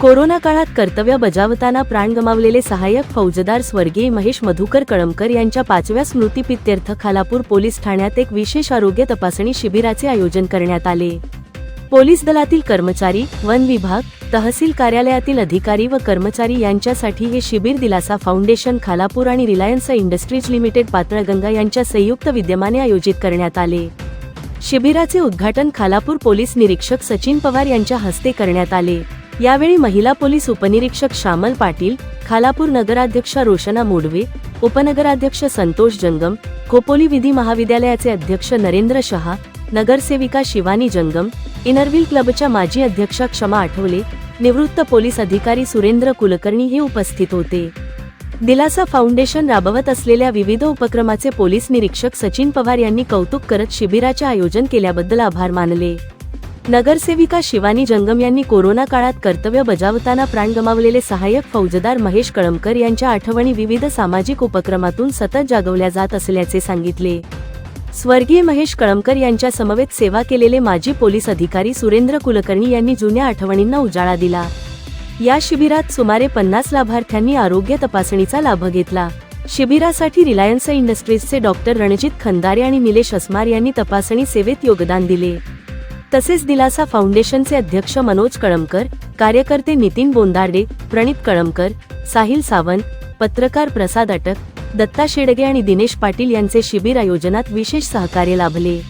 Corona काळात कर्तव्य बजावताना प्राण गमावलेले सहाय्यक फौजदार स्वर्गीय महेश मधुकर कळमकर यांच्या पाचव्या स्मृतिप्रित्यर्थ खालापूर पोलीस ठाण्यात एक विशेष आरोग्य तपासणी शिबिराचे आयोजन करण्यात आले. पोलीस दलातील कर्मचारी वन विभाग तहसील कार्यालयातील अधिकारी व कर्मचारी यांच्यासाठी हे शिबिर दिलासा फाउंडेशन खालापूर आणि रिलायन्स इंडस्ट्रीज लिमिटेड पातळगंगा यांच्या संयुक्त विद्यमाने आयोजित करण्यात आले. शिबिराचे उद्घाटन खालापूर पोलीस निरीक्षक सचिन पवार यांच्या हस्ते करण्यात आले. यावेळी महिला पोलीस उपनिरीक्षक श्यामल पाटील खालापूर नगराध्यक्षा रोशना मोडवे उपनगराध्यक्ष संतोष जंगम खोपोली विधी महाविद्यालयाचे अध्यक्ष नरेंद्र शहा नगरसेविका शिवानी जंगम इनरविल क्लबच्या माजी अध्यक्षा क्षमा आठवले निवृत्त पोलीस अधिकारी सुरेंद्र कुलकर्णी हे उपस्थित होते. दिलासा फाउंडेशन राबवत असलेल्या विविध उपक्रमाचे पोलीस निरीक्षक सचिन पवार यांनी कौतुक करत शिबिराचे आयोजन केल्याबद्दल आभार मानले. नगरसेविका शिवानी जंगम यांनी कोरोना काळात कर्तव्य बजावताना प्राण गमावलेले सहाय्यक फौजदार महेश कळमकर यांच्या आठवणी विविध सामाजिक उपक्रमातून सतत जागवल्या जात असल्याचे सांगितले. स्वर्गीय महेश कळमकर यांच्या समवेत सेवा केलेले माजी पोलीस अधिकारी सुरेंद्र कुलकर्णी यांनी जुन्या आठवणींना उजाळा दिला. या शिबिरात सुमारे पन्नास लाभार्थ्यांनी आरोग्य तपासणीचा लाभ घेतला. शिबिरासाठी रिलायन्स इंडस्ट्रीजचे डॉक्टर रणजित खंदारे आणि निलेश अस्मार यांनी तपासणी सेवेत योगदान दिले. तसेच दिलासा फाउंडेशनचे अध्यक्ष मनोज कळमकर कार्यकर्ते नितीन बोंदार्डे प्रणित कळमकर साहिल सावंत पत्रकार प्रसाद अटक दत्ता शेडगे आणि दिनेश पाटील यांचे शिबिर आयोजनात विशेष सहकार्य लाभले.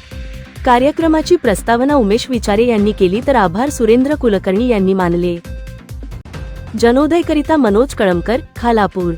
कार्यक्रमाची प्रस्तावना उमेश विचारे यांनी केली तर आभार सुरेंद्र कुलकर्णी यांनी मानले. जनोदयकरिता मनोज कळमकर खालापूर.